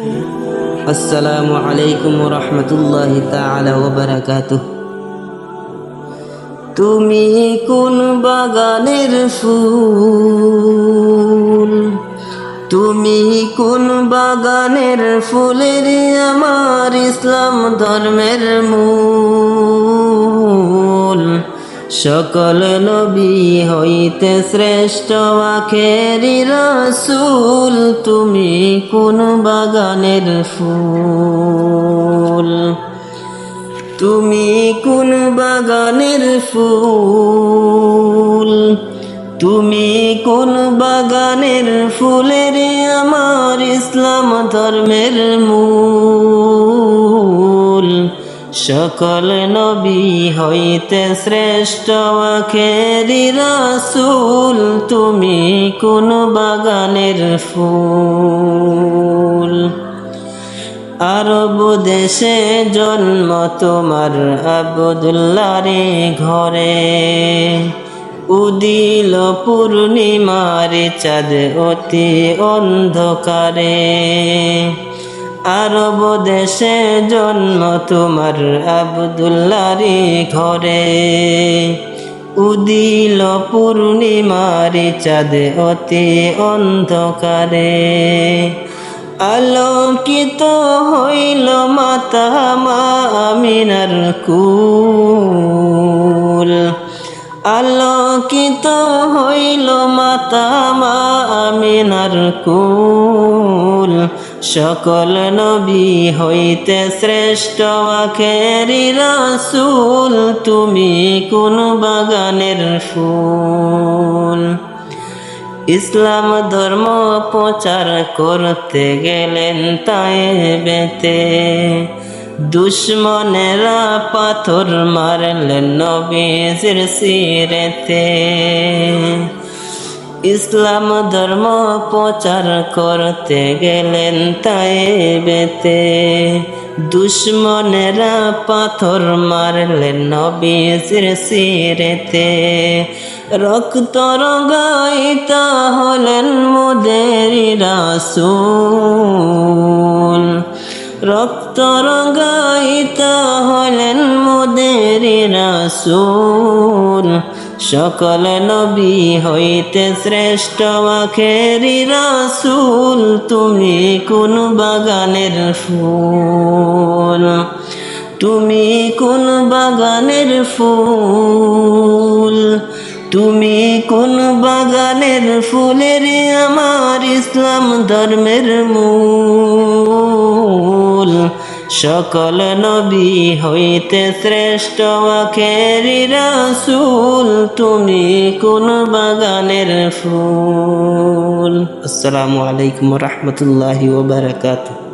আসসালামু আলাইকুম রহমতুল্লাহ ওয়া তুমি কোন বাগানের ফুল? তুমি কোন বাগানের ফুলের আমার ইসলাম ধর্মের মূল? সকল নবী হইতে শ্রেষ্ঠ আখেরি রসুল, তুমি কোন বাগানের ফুল? তুমি কোন বাগানের ফুল? তুমি কোন বাগানের ফুলের আমার ইসলাম ধর্মের মূল? সকল নবী হইতে শ্রেষ্ঠ আখেরি রাসূল, তুমি কোন বাগানের ফুল? আরব দেশে জন্ম তোমার আবদুল্লারে ঘরে। উদিল পূর্ণিমার চাঁদ অতি অন্ধকারে। আরব দেশে জন্ম তোমার আবদুল্লারি ঘরে। উদিল পূর্ণিমার চাঁদ অতি অন্ধকারে। আলোকিত হইল মাতা মা আমিনার কুল আলোকিত হইল মাতামা আমিনার কুল। সকল নবী হইতে শ্রেষ্ঠ আখেরি রাসূল, তুমি কোন বাগানের ফুল। ইসলাম ধর্ম প্রচার করতে গেলেন তাই বেতে দুশ্মনেরা পাথর মারলেন নবীজির সিরেতে। ইসলাম ধর্ম প্রচার করতে গেলেন তাই বেতে দুশ্মনেরা পাথর মারলেন নবীজির সিরেতে। রক্ত রঙ্গাইতা হলেন মোদের রাসূল। রাসূল সকল নবী হইতে শ্রেষ্ঠ আখেরি রাসূল, তুমি কোন বাগানের ফুল? তুমি কোন বাগানের ফুল? তুমি কোন বাগানের ফুলের আমার ইসলাম ধর্মের মূল? সকল নবী হইতে শ্রেষ্ঠ আখেরি রাসুল, তুমি কোন বাগানের ফুল। আসসালামু আলাইকুম রহমতুল্লাহি ওবরাকাতুহ বারাকাতুহু।